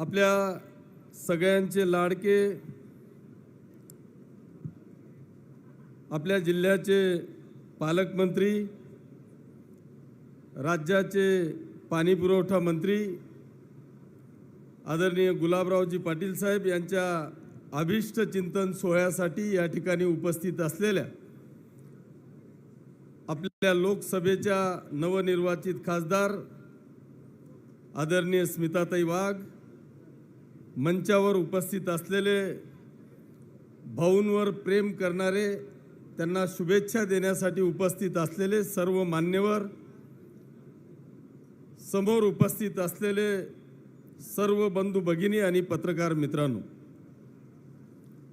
आपल्या सगळ्यांचे लाडके आपल्या जिल्ह्याचे पालकमंत्री राज्याचे पाणीपुरवठा मंत्री आदरणीय गुलाबरावजी पाटील साहेब यांच्या अभिष्ट चिंतन सोहळ्यासाठी या ठिकाणी उपस्थित असलेल्या आपल्या लोकसभेच्या नवनिर्वाचित खासदार आदरणीय स्मिताताई वाघ मंचावर उपस्थित असलेले भाऊंवर प्रेम करणारे त्यांना शुभेच्छा देण्यासाठी उपस्थित असलेले सर्व मान्यवर समोर उपस्थित असलेले सर्व बंधू भगिनी आणि पत्रकार मित्रांनो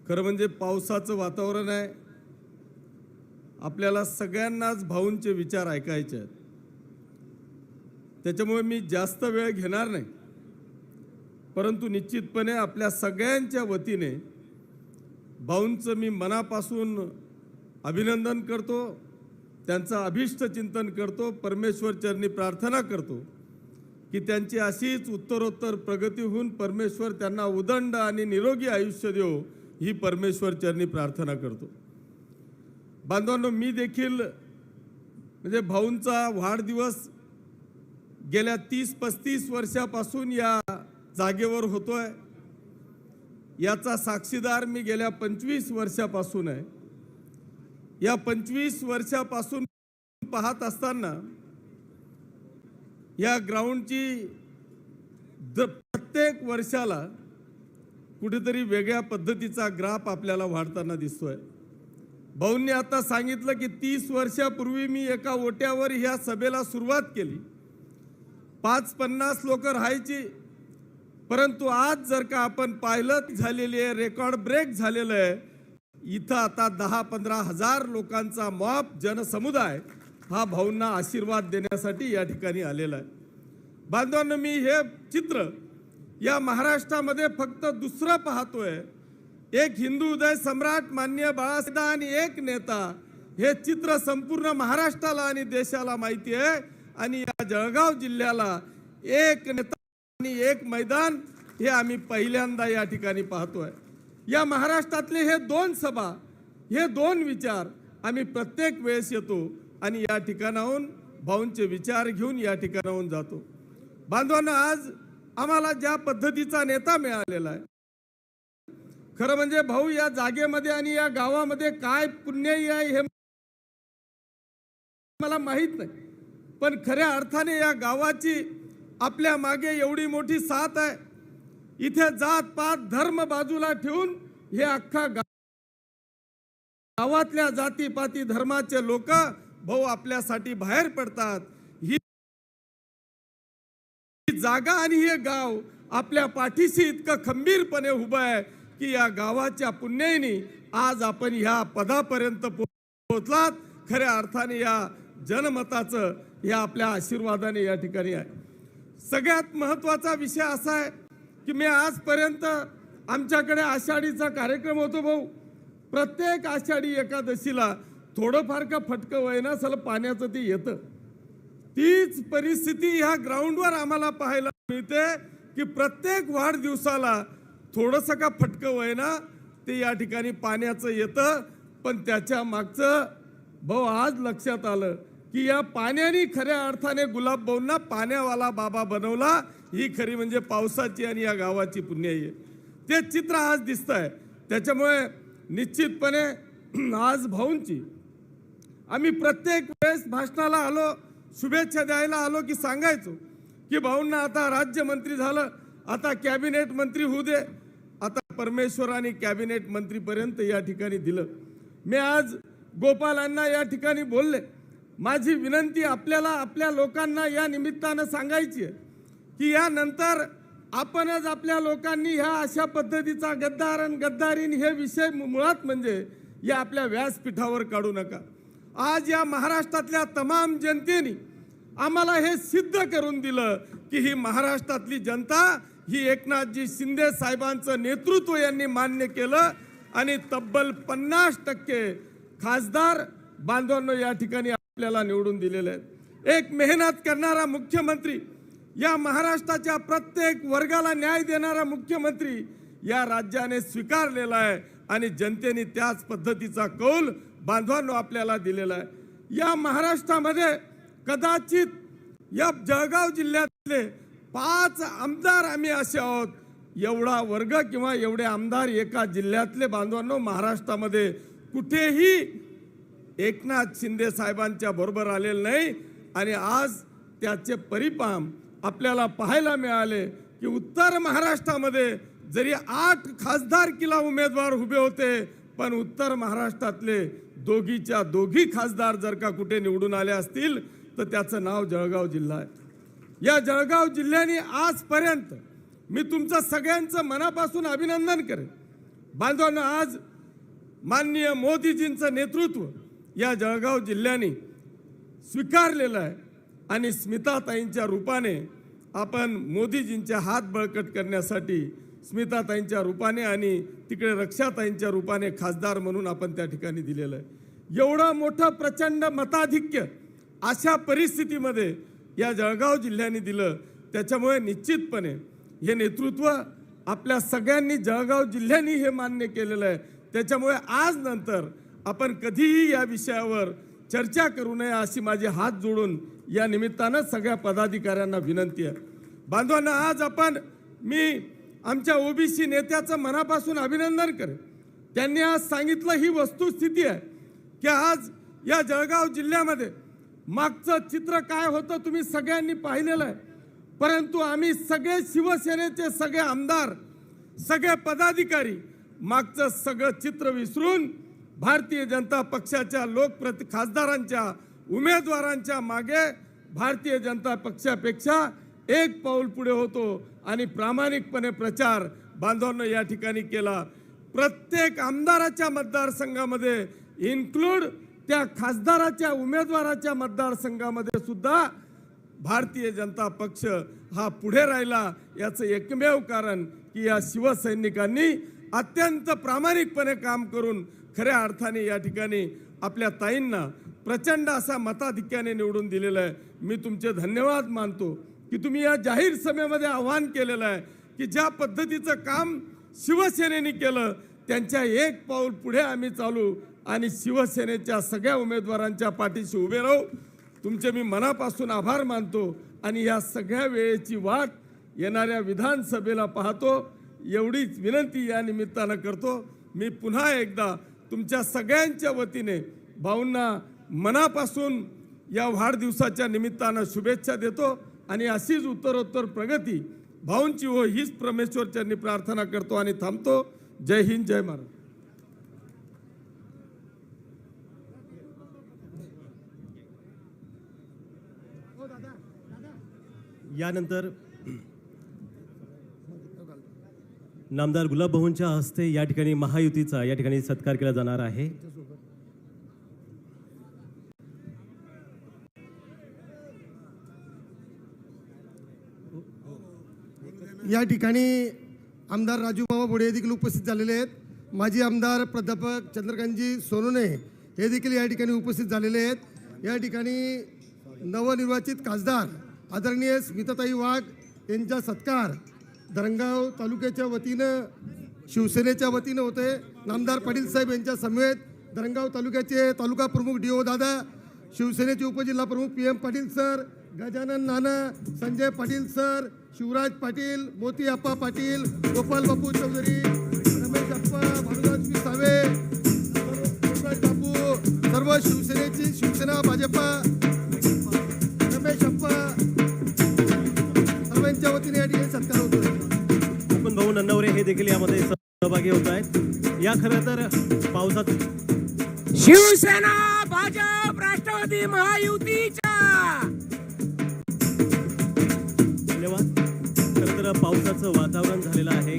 खरं म्हणजे पावसाचं वातावरण आहे. आपल्याला सगळ्यांनाच भाऊंचे विचार ऐकायचे आहेत. त्याच्यामुळे मी जास्त वेळ घेणार नाही. परंतु निश्चितपणे आपल्या सगळ्यांच्या वतीने भाऊंचं मी मनापासून अभिनंदन करतो त्यांचं अभिष्ट चिंतन करतो परमेश्वर चरणी प्रार्थना करतो की त्यांची अशीच उत्तरोत्तर प्रगती होऊन परमेश्वर त्यांना उदंड आणि निरोगी आयुष्य देव ही परमेश्वर चरणी प्रार्थना करतो. बांधवांनो मी देखील म्हणजे भाऊंचा वाढदिवस गेल्या तीस पस्तीस वर्षापासून या जागेवर होतोय. याचा साक्षीदार मी गेल्या पंचवीस वर्षापासून आहे. या पंचवीस वर्षापासून पाहत असताना या ग्राउंडची द प्रत्येक वर्षाला कुठेतरी वेगळ्या पद्धतीचा ग्राफ आपल्याला वाढताना दिसतोय. भाऊंनी आता सांगितलं की तीस वर्षापूर्वी मी एका ओट्यावर ह्या सभेला सुरुवात केली. पाच पन्नास लोक राहायची परंतु आज जर का आपण पाहिलं झालेली आहे रेकॉर्ड ब्रेक झालेलं आहे इथं आता दहा पंधरा हजार लोकांचा मॉप जनसमुदाय हा भाऊंना आशीर्वाद देण्यासाठी या ठिकाणी आलेला आहे. बांधवांना मी हे चित्र या महाराष्ट्रामध्ये फक्त दुसरं पाहतोय. एक हिंदू उदय सम्राट मान्य बाळासाहेब आणि एक नेता हे चित्र संपूर्ण महाराष्ट्राला आणि देशाला माहिती आहे. आणि या जळगाव जिल्ह्याला एक नेता आणि एक मैदान हे आम्ही पहिल्यांदा या ठिकाणी पाहतोय. या महाराष्ट्रातले हे दोन सभा हे दोन विचार आम्ही प्रत्येक वेळेस येतो आणि या ठिकाणाहून भाऊंचे विचार घेऊन या ठिकाणाहून जातो. बांधवांना आज आम्हाला ज्या पद्धतीचा नेता मिळालेला आहे खरं म्हणजे भाऊ या जागेमध्ये आणि या गावामध्ये काय पुण्यही आहे हे मला माहीत नाही. पण खऱ्या अर्थाने या गावाची आपल्या मागे एवढी मोठी साथ आहे. इथे जात पात धर्म बाजूला ठेवून हे अख्खा गावातल्या जातीपाती धर्माचे लोक भाऊ आपल्यासाठी बाहेर पडतात. ही ही जागा आणि हे गाव आपल्या पाठीशी इतकं खंबीरपणे उभं आहे की या गावाच्या पुण्याईनी आज आपण ह्या पदापर्यंत पो- पोहोचलात. खऱ्या अर्थाने या जनमताचं या आपल्या आशीर्वादाने या ठिकाणी आहे. सगळ्यात महत्त्वाचा विषय असा आहे की मी आजपर्यंत आमच्याकडे आषाढीचा कार्यक्रम होतो भाऊ. प्रत्येक आषाढी एकादशीला थोडंफार का फटकं वयना सल पाण्याचं ते येतं. तीच परिस्थिती ह्या ग्राउंडवर आम्हाला पाहायला मिळते की प्रत्येक वाढदिवसाला थोडंसं का फटकं वयना ते या ठिकाणी पाण्याचं येतं. पण त्याच्या मागचं भाऊ आज लक्षात आलं की या पाण्याने खऱ्या अर्थाने गुलाबबाऊंना पाण्यावाला बाबा बनवला. ही खरी म्हणजे पावसाची आणि या गावाची पुण्याई आहे. ते चित्र आज दिसत आहे त्याच्यामुळे निश्चितपणे आज भाऊंची आम्ही प्रत्येक वेळेस भाषणाला आलो शुभेच्छा द्यायला आलो की सांगायचो की भाऊंना आता राज्यमंत्री झालं आता कॅबिनेट मंत्री होऊ दे. आता परमेश्वराने कॅबिनेट मंत्रीपर्यंत या ठिकाणी दिलं. मी आज गोपालांना या ठिकाणी बोलले. माझी विनंती आपल्याला आपल्या लोकांना या निमित्तानं सांगायची आहे की यानंतर आपणच आपल्या लोकांनी ह्या अशा पद्धतीचा गद्दार आणि गद्दारीन हे विषय मुळात म्हणजे या आपल्या व्यासपीठावर काढू नका. आज या महाराष्ट्रातल्या तमाम जनतेने आम्हाला हे सिद्ध करून दिलं की ही महाराष्ट्रातली जनता ही एकनाथजी शिंदे साहेबांचं नेतृत्व यांनी मान्य केलं आणि तब्बल पन्नास टक्के खासदार बांधवांनो या ठिकाणी आपल्याला निवडून दिलेले आहेत. एक मेहनत करणारा मुख्यमंत्री या महाराष्ट्राच्या प्रत्येक वर्गाला न्याय देणारा मुख्यमंत्री या राज्याने स्वीकारलेला आहे आणि जनतेने त्याच पद्धतीचा कौल बांधवांनो आपल्याला दिलेला आहे. या महाराष्ट्रामध्ये कदाचित या जळगाव जिल्ह्यातले पाच आमदार आम्ही असे आहोत. एवढा वर्ग किंवा एवढे आमदार एका जिल्ह्यातले बांधवांनो महाराष्ट्रामध्ये कुठेही एकनाथ शिंदे साहेबांच्या बरोबर आलेलं नाही. आणि आज त्याचे परिणाम आपल्याला पाहायला मिळाले की उत्तर महाराष्ट्रामध्ये जरी आठ खासदार किला उमेदवार उभे होते पण उत्तर महाराष्ट्रातले दोघीच्या दोघी खासदार जर का कुठे निवडून आले असतील तर त्याचं नाव जळगाव जिल्हा आहे. या जळगाव जिल्ह्याने आजपर्यंत मी तुमचं सगळ्यांचं मनापासून अभिनंदन करेन. बांधवांना आज माननीय मोदीजींचं नेतृत्व या जळगाव जिल्ह्याने स्वीकारलेलं आहे. आणि स्मिताताईंच्या रूपाने आपण मोदीजींचे हात बळकट करण्यासाठी स्मिताताईंच्या रूपाने आणि तिकडे रक्षाताईंच्या रूपाने खासदार म्हणून आपण त्या ठिकाणी दिलेलं आहे. एवढं मोठं प्रचंड मताधिक्य अशा परिस्थितीमध्ये या जळगाव जिल्ह्याने दिलं. त्याच्यामुळे निश्चितपणे हे नेतृत्व आपल्या सगळ्यांनी जळगाव जिल्ह्याने हे मान्य केलेलं आहे. त्याच्यामुळे आज नंतर आपण कधीही या विषयावर चर्चा करू नये अशी माझी हात जोडून या निमित्तानं सगळ्या पदाधिकाऱ्यांना विनंती आहे. बांधवांना आज आपण मी आमच्या ओबीसी नेत्याचं मनापासून अभिनंदन करेन. त्यांनी आज सांगितलं ही वस्तुस्थिती आहे की आज या जळगाव जिल्ह्यामध्ये मागचं चित्र काय होतं तुम्ही सगळ्यांनी पाहिलेलं आहे. परंतु आम्ही सगळे शिवसेनेचे सगळे आमदार सगळे पदाधिकारी मागचं सगळं चित्र विसरून भारतीय जनता पक्षाच्या लोकप्रति खासदारांच्या उमेदवारांच्या मागे भारतीय जनता पक्षापेक्षा एक पाऊल पुढे होतो आणि प्रामाणिकपणे प्रचार बांधवांना या ठिकाणी केला. प्रत्येक आमदाराच्या मतदारसंघामध्ये इन्क्लूड त्या खासदाराच्या उमेदवाराच्या मतदारसंघामध्ये सुद्धा भारतीय जनता पक्ष हा पुढे राहिला याचं एकमेव कारण की या शिवसैनिकांनी अत्यंत प्रामाणिकपणे काम करून खऱ्या अर्थाने या ठिकाणी आपल्या ताईंना प्रचंड असा मताधिक्याने निवडून दिलेलं आहे. मी तुमचे धन्यवाद मानतो की तुम्ही या जाहीर सभेमध्ये आव्हान केलेलं आहे की ज्या पद्धतीचं काम शिवसेनेने केलं त्यांच्या एक पाऊल पुढे आम्ही चालू आणि शिवसेनेच्या सगळ्या उमेदवारांच्या पाठीशी उभे राहू. तुमचे मी मनापासून आभार मानतो आणि या सगळ्या वेळेची वाट येणाऱ्या विधानसभेला पाहतो. एवढीच विनंती या निमित्तानं करतो. मी पुन्हा एकदा तुमच्या सगळ्यांच्या वतीने भाऊंना मनापासून या वाढदिवसाच्या निमित्तानं शुभेच्छा देतो आणि अशीच उत्तरोत्तर प्रगती भाऊंची हो हीच परमेश्वरच्यांनी प्रार्थना करतो आणि थांबतो. जय हिंद जय महाराज यानंतर नामदार गुलाबभाऊंच्या हस्ते या ठिकाणी महायुतीचा या ठिकाणी सत्कार केला जाणार आहे. या ठिकाणी आमदार राजू बाबा बोडे देखील उपस्थित झालेले आहेत. माजी आमदार प्राध्यापक चंद्रकांतजी सोनोने हे देखील या ठिकाणी उपस्थित झालेले आहेत. या ठिकाणी नवनिर्वाचित खासदार आदरणीय स्मिताताई वाघ यांचा सत्कार धरणगाव तालुक्याच्या वतीनं शिवसेनेच्या वतीनं होते नामदार पाटील साहेब यांच्या समवेत धरणगाव तालुक्याचे तालुका प्रमुख डी ओ दादा शिवसेनेचे उपजिल्हा प्रमुख P M Patil sir Gajanan Nana Sanjay Patil sir Shivraj Patil Moti Appa Patil Gopal Bapu Chaudhari Ramesh Appa Bhanudas Save Bapu सर्व शिवसेनेची शिवसेना भाजपा खरं तर पावसात शिवसेना भाजप राष्ट्रवादी महायुतीच्या. धन्यवाद. खरं तर पावसाचं वातावरण झालेलं आहे.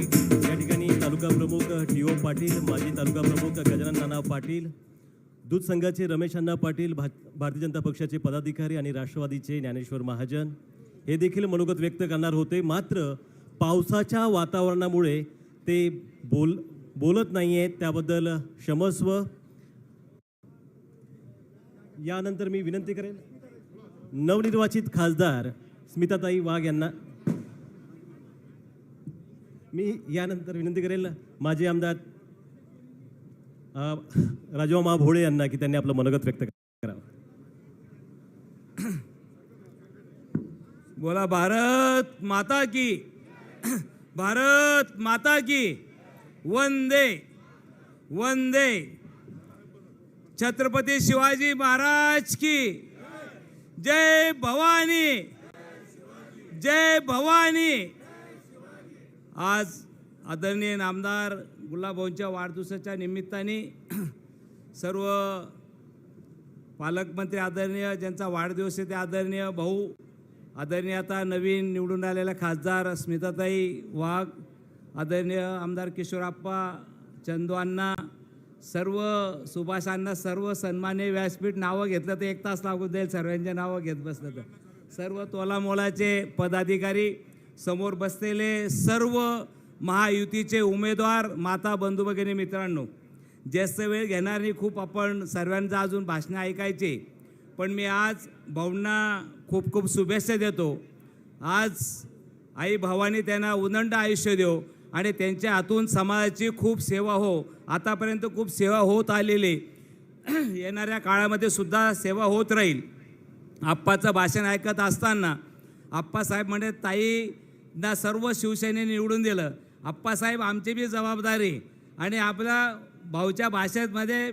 या ठिकाणी तालुका प्रमुख डी ओ पाटील माजी तालुका प्रमुख गजानन नाना पाटील दूध संघाचे रमेश अण्णा पाटील भा भारतीय जनता पक्षाचे पदाधिकारी आणि राष्ट्रवादीचे ज्ञानेश्वर महाजन. हे देखील मनोगत व्यक्त करणार होते. मात्र पावसाच्या वातावरणामुळे ते बोल बोलत नाही आहेत त्याबद्दल क्षमस्व. यानंतर मी विनंती करेन नवनिर्वाचित खासदार स्मिताताई वाघ यांना. मी यानंतर विनंती करेल माजी आमदार अ, राजूमामा भोळे यांना की त्यांनी आपलं मनोगत व्यक्त करावं. बोला भारत माता की भारत माता की. वंदे वंदे छत्रपती शिवाजी महाराज की जय भवानी जय भवानी. आज आदरणीय नामदार गुलाबभाऊंच्या वाढदिवसाच्या निमित्ताने सर्व पालकमंत्री आदरणीय ज्यांचा वाढदिवस आहे ते आदरणीय भाऊ आदरणीय आता नवीन निवडून आलेल्या खासदार स्मिताताई वाघ आदरणीय आमदार किशोरप्पा चंदू सर्व सुभाषांना सर्व सन्मान्य व्यासपीठ नावं घेतलं तर एक तास लागू देईल सर्वांच्या नावं घेत बसलं तर. सर्व तोलामोलाचे पदाधिकारी समोर बसलेले सर्व महायुतीचे उमेदवार माता बंधू भगिनी मित्रांनो जास्त वेळ घेणारी खूप आपण सर्वांचं अजून भाषणं ऐकायचे. पण मी आज भाऊंना खूप खूप शुभेच्छा देतो. आज आई भावानी त्यांना उदंड आयुष्य देव. आणि त्यांच्या हातून समाजाची खूप सेवा हो. आतापर्यंत खूप सेवा होत आलेली. येणाऱ्या काळामध्ये सुद्धा सेवा होत राहील. आप्पाचं भाषण ऐकत असताना आप्पासाहेब म्हणजे ताईंना सर्व शिवसेनेने निवडून दिलं. आप्पासाहेब आमची बी जबाबदारी आणि आपल्या भाऊच्या भाषेमध्ये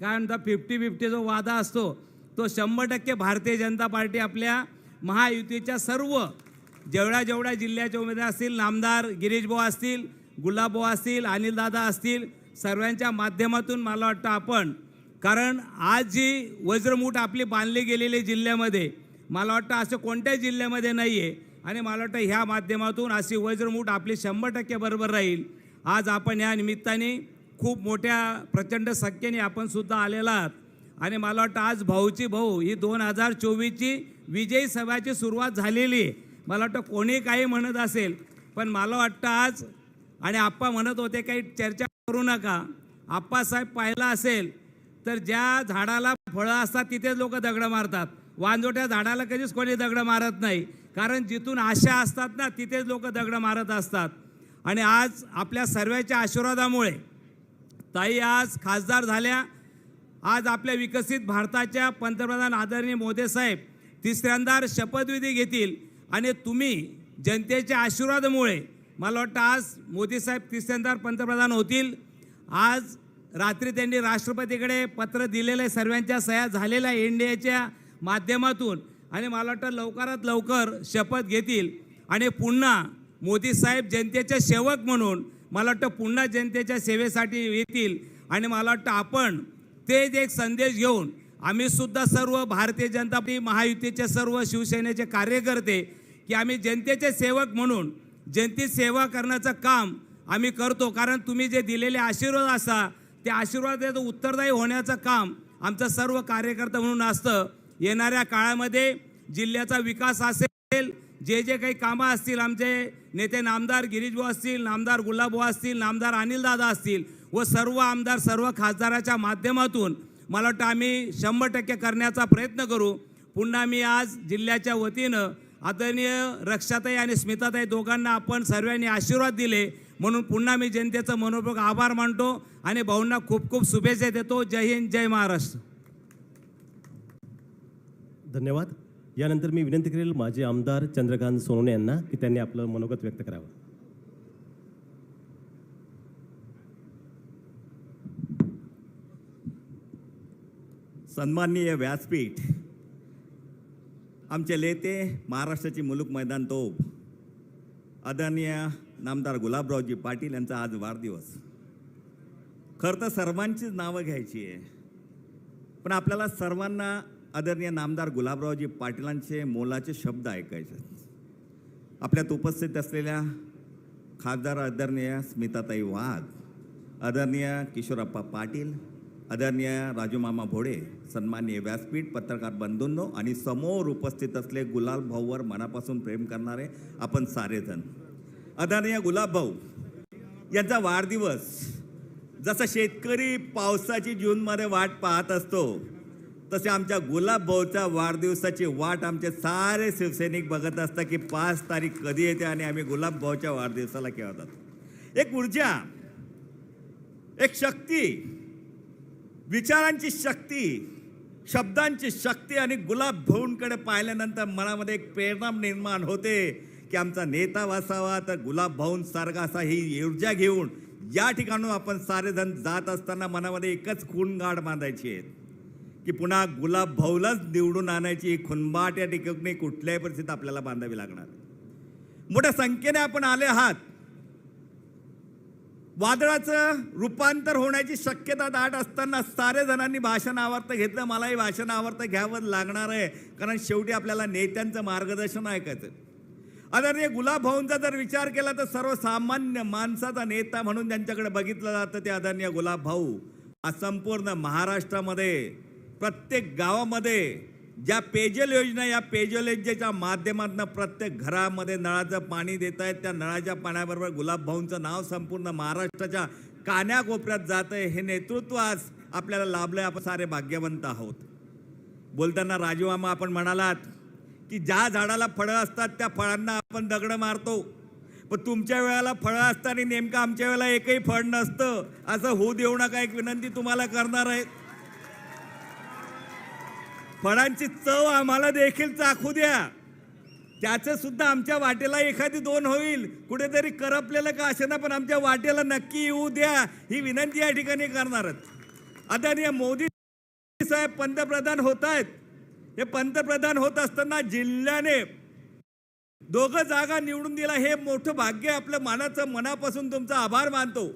काय म्हणतात फिफ्टी फिफ्टी जो वादा असतो तो शंभर टक्के भारतीय जनता पार्टी आपल्या महायुतीच्या सर्व जेवढ्या जेवढ्या जिल्ह्याचे उमेदवार असतील नामदार गिरीशभाऊ असतील गुलाबभाऊ असतील अनिलदादा असतील सर्वांच्या माध्यमातून मला वाटतं आपण कारण आज जी वज्रमूठ आपली बांधली गेलेली जिल्ह्यामध्ये मला वाटतं असं कोणत्याही जिल्ह्यामध्ये नाही आहे आणि मला वाटतं ह्या माध्यमातून अशी वज्रमूठ आपली शंभर टक्के बरोबर राहील. आज आपण या निमित्ताने खूप मोठ्या प्रचंड संख्येने आपण सुद्धा आलेला आहात. आणि मला वाटतं आज भाऊची भाऊ ही दोन हजार चोवीसची विजयी सभाची सुरुवात झालेली आहे. मला वाटतं कोणी काही म्हणत असेल पण मला वाटतं आज आणि आप्पा म्हणत होते काही चर्चा करू नका. आप्पासाहेब पाहिला असेल तर ज्या झाडाला फळं असतात तिथेच लोक दगडं मारतात. वांजोट्या झाडाला कधीच कोणी दगडं मारत नाही. कारण जिथून आशा असतात ना तिथेच लोक दगडं मारत असतात. आणि आज आपल्या सर्वांच्या आशीर्वादामुळे ताई आज खासदार झाल्या. आज आपल्या विकसित भारताच्या पंतप्रधान आदरणीय मोदी साहेब तिसऱ्यांदा शपथविधी घेतील. आणि तुम्ही जनतेच्या आशीर्वादामुळे मला वाटतं आज मोदी साहेब तिसऱ्यांदा पंतप्रधान होतील. आज रात्री त्यांनी राष्ट्रपतीकडे पत्र दिलेलं आहे सर्वांच्या सह्या झालेल्या एन डी एच्या माध्यमातून. आणि मला वाटतं लवकरात लवकर शपथ घेतील. आणि पुन्हा मोदी साहेब जनतेचे सेवक म्हणून मला वाटतं पुन्हा जनतेच्या सेवेसाठी येतील. आणि मला वाटतं आपण तेच एक संदेश घेऊन आम्हीसुद्धा सर्व भारतीय जनता पार्टी महायुतीचे सर्व शिवसेनेचे कार्यकर्ते की आम्ही जनतेचे सेवक म्हणून जनतेची सेवा करण्याचं काम आम्ही करतो. कारण तुम्ही जे दिलेले आशीर्वाद असा ते आशीर्वादाचं उत्तरदायी होण्याचं काम आमचं सर्व कार्यकर्ता म्हणून असतं. येणाऱ्या काळामध्ये जिल्ह्याचा विकास असेल जे जे काही कामं असतील आमचे नेते नामदार गिरीशभाऊ असतील नामदार गुलाबभाऊ असतील नामदार अनिलदादा असतील व सर्व आमदार सर्व खासदाराच्या माध्यमातून मला वाटतं आम्ही शंभर टक्के करण्याचा प्रयत्न करू. पुन्हा मी आज जिल्ह्याच्या वतीनं आदरणीय रक्षाताई आणि स्मिताताई दोघांना आपण सर्वांनी आशीर्वाद दिले. म्हणून पुन्हा मी जनतेचं मनोपूर्वक आभार मानतो आणि भाऊंना खूप खूप शुभेच्छा देतो. जय हिंद जय महाराष्ट्र. धन्यवाद. यानंतर मी विनंती करेल माजी आमदार चंद्रकांत सोनवणे यांना की त्यांनी आपलं मनोगत व्यक्त करावं. सन्माननीय व्यासपीठ आमचे लेते महाराष्ट्राची मुलूक मैदान तोप आदरणीय नामदार गुलाबरावजी पाटील यांचा आज वाढदिवस. खरं तर सर्वांचीच नावं घ्यायची आहे. पण आपल्याला सर्वांना आदरणीय नामदार गुलाबरावजी पाटीलांचे मोलाचे शब्द ऐकायचे आहेत. आपल्यात उपस्थित असलेल्या खासदार आदरणीय स्मिताताई वाघ आदरणीय किशोरप्पा पाटील आदरणीय राजूमामा भोडे सन्माननीय व्यासपीठ पत्रकार बंधूंनो आणि समोर उपस्थित असले गुलाल भाऊवर मनापासून प्रेम करणारे आपण सारेजण. आदरणीय गुलाब भाऊ यांचा वाढदिवस जसा शेतकरी पावसाची जूनमध्ये वाट पाहत असतो तसे आमच्या गुलाब भाऊच्या वाढदिवसाची वाट आमचे सारे शिवसैनिक बघत असतात की पाच तारीख कधी येते आणि आम्ही गुलाब भाऊच्या वाढदिवसाला केव्हा जातो. एक ऊर्जा एक शक्ती विचारांची शक्ती शब्दांची शक्ती आणि गुलाब भाऊंकडे पाहिल्यानंतर मनामध्ये एक प्रेरणा निर्माण होते की आमचा नेता वासावा तर गुलाब भाऊंसारखा असा ही ऊर्जा घेऊन या ठिकाणून आपण सारेजण जात असताना मनामध्ये एकच खूणगाड बांधायची आहेत की पुन्हा गुलाब भाऊलाच निवडून आणायची खुनबाट या ठिकाणी कुठल्याही परिस्थितीत आपल्याला बांधावी लागणार. मोठ्या संख्येने आपण आले आहात. वादळाचं रूपांतर होण्याची शक्यता दाट असताना सारे जणांनी भाषण आवर्त घेतलं. मलाही भाषण आवर्त घ्यावं लागणार आहे. कारण शेवटी आपल्याला नेत्यांचं मार्गदर्शन ऐकायचं. आदरणीय गुलाब भाऊंचा जर विचार केला तर सर्वसामान्य माणसाचा नेता म्हणून ज्यांच्याकडे बघितलं जातं ते आदरणीय गुलाब भाऊ. आज संपूर्ण महाराष्ट्रामध्ये प्रत्येक गावामध्ये ज्या पेयजल योजना या पेयजल योजनेच्या माध्यमातून प्रत्येक घरामध्ये नळाचं पाणी देत आहेत त्या नळाच्या पाण्याबरोबर गुलाबभाऊंचं नाव संपूर्ण महाराष्ट्राच्या कान्याकोपऱ्यात जात आहे. हे नेतृत्व आज आपल्याला लाभलं आहे आपण सारे भाग्यवंत आहोत. बोलताना राजूमामा आपण म्हणालात की ज्या झाडाला फळं असतात त्या फळांना आपण दगड मारतो. पण तुमच्या वेळेला फळं असताना नेमकं आमच्या वेळेला एकही फळ नसतं. असं होऊ देऊ नका. एक विनंती तुम्हाला करणार आहे. फळांची चव आम्हाला देखील चाखू द्या. त्याचं सुद्धा आमच्या वाटेला एखादी दोन होईल. कुठेतरी करपलेलं का असे ना पण आमच्या वाटेला नक्की येऊ द्या ही विनंती या ठिकाणी करणारच आदरणीय मोदी साहेब पंतप्रधान होत आहेत हे पंतप्रधान होत असताना जिल्ह्याने दोघं जागा निवडून दिला. हे मोठं भाग्य आपलं मानाचं मनापासून तुमचा आभार मानतो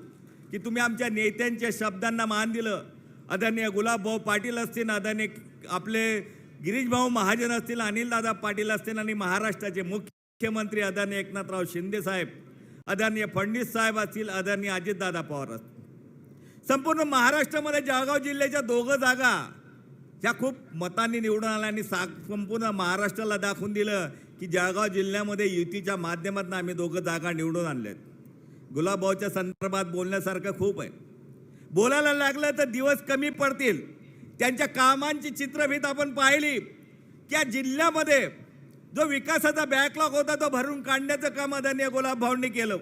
की तुम्ही आमच्या नेत्यांच्या शब्दांना मान दिलं. आदरणीय गुलाबभाऊ पाटील असतील आदरणीय आपले गिरीशभाऊ महाजन असतील अनिलदादा पाटील असतील आणि महाराष्ट्राचे मुख्यमंत्री आदरणीय एकनाथराव शिंदे साहेब आदरणीय फडणवीस साहेब असतील आदरणीय अजितदादा पवार असतील. संपूर्ण महाराष्ट्रामध्ये जळगाव जिल्ह्याच्या दोघं जागा ह्या खूप मतांनी निवडून आल्या आणि सा संपूर्ण महाराष्ट्राला दाखवून दिलं की जळगाव जिल्ह्यामध्ये युतीच्या माध्यमातून आम्ही दोघं जागा निवडून आणल्यात गुलाबभाऊच्या संदर्भात बोलण्यासारखं खूप आहे. बोलायला लागलं तर दिवस कमी पडतील. त्यांच्या कामांची चित्रफीत आपण पाहिली की जिल्ह्यामध्ये जो विकासाचा बॅकलॉग होता तो भरून काढण्याचं काम आदरणीय गुलाबभाऊंनी केलं.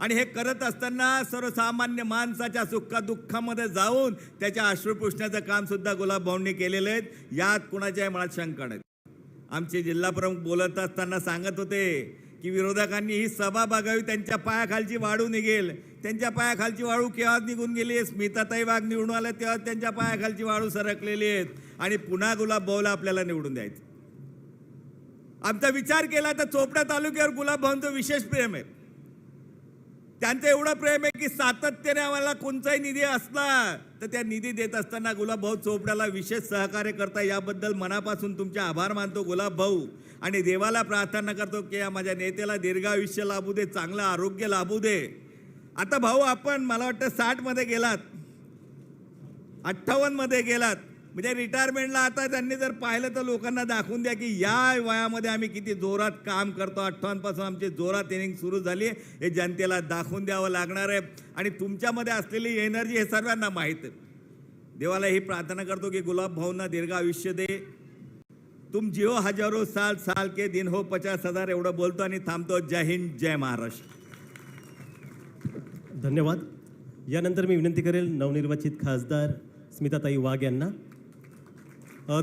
आणि हे करत असताना सर्वसामान्य माणसाच्या सुखादुःखामध्ये जाऊन त्याच्या अश्रू पुसण्याचं काम सुद्धा गुलाबभाऊंनी केलेलं आहेत यात कुणाच्याही मनात शंका नाही. आमचे जिल्हाप्रमुख बोलत असताना सांगत होते की विरोधकांनी ही सभा बघावी त्यांच्या पायाखालची वाढू निघेल. त्यांच्या पायाखालची वाळू केव्हा निघून गेली? आहे स्मिताताई वाघ निवडून आल्या तेव्हा त्यांच्या पायाखालची वाळू सरकलेली आहेत. आणि पुन्हा गुलाब भाऊला आपल्याला निवडून द्यायचं. आमचा विचार केला तर चोपडा तालुक्यावर गुलाब भाऊंचं विशेष प्रेम आहे. त्यांचं एवढं प्रेम आहे की सातत्याने आम्हाला कोणताही निधी असला तर त्या निधी देत असताना गुलाब भाऊ चोपड्याला विशेष सहकार्य करता याबद्दल मनापासून तुमचे आभार मानतो गुलाब भाऊ. आणि देवाला प्रार्थना करतो की या माझ्या नेत्याला दीर्घायुष्य लाभू दे चांगलं आरोग्य लाभू दे. आता भाऊ आपण मला वाटतं साठमध्ये गेलात. अठ्ठावन्नमध्ये गेलात. म्हणजे रिटायरमेंटला आता त्यांनी जर पाहिलं तर लोकांना दाखवून द्या की या वयामध्ये आम्ही किती जोरात काम करतो. अठ्ठावन्नपासून आमची जोरात इनिंग सुरू झाली आहे. हे जनतेला दाखवून द्यावं लागणार आहे. आणि तुमच्यामध्ये असलेली एनर्जी हे सर्वांना माहीत देवाला ही प्रार्थना करतो की गुलाब भाऊंना दीर्घ आयुष्य दे. तुम जिओ हजारो साल साल के दिन हो पचास हजार एवढं बोलतो आणि थांबतो. जय हिंद जय महाराष्ट्र. धन्यवाद. यानंतर मी विनंती करेल नवनिर्वाचित खासदार स्मिताताई वाघ यांना.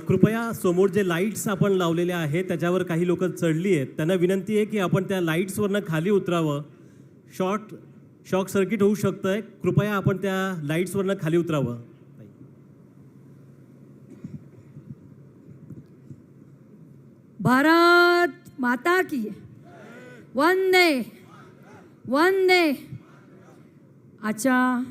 कृपया समोर जे लाईट्स आपण लावलेले आहेत त्याच्यावर काही लोक चढली आहेत. त्यांना विनंती आहे की आपण त्या लाईट्सवरनं खाली उतरावं. शॉर्ट शॉक सर्किट होऊ शकतं आहे कृपया आपण त्या लाईट्सवरनं खाली उतरावं. भारत माता की वंदे वंदे. 阿佳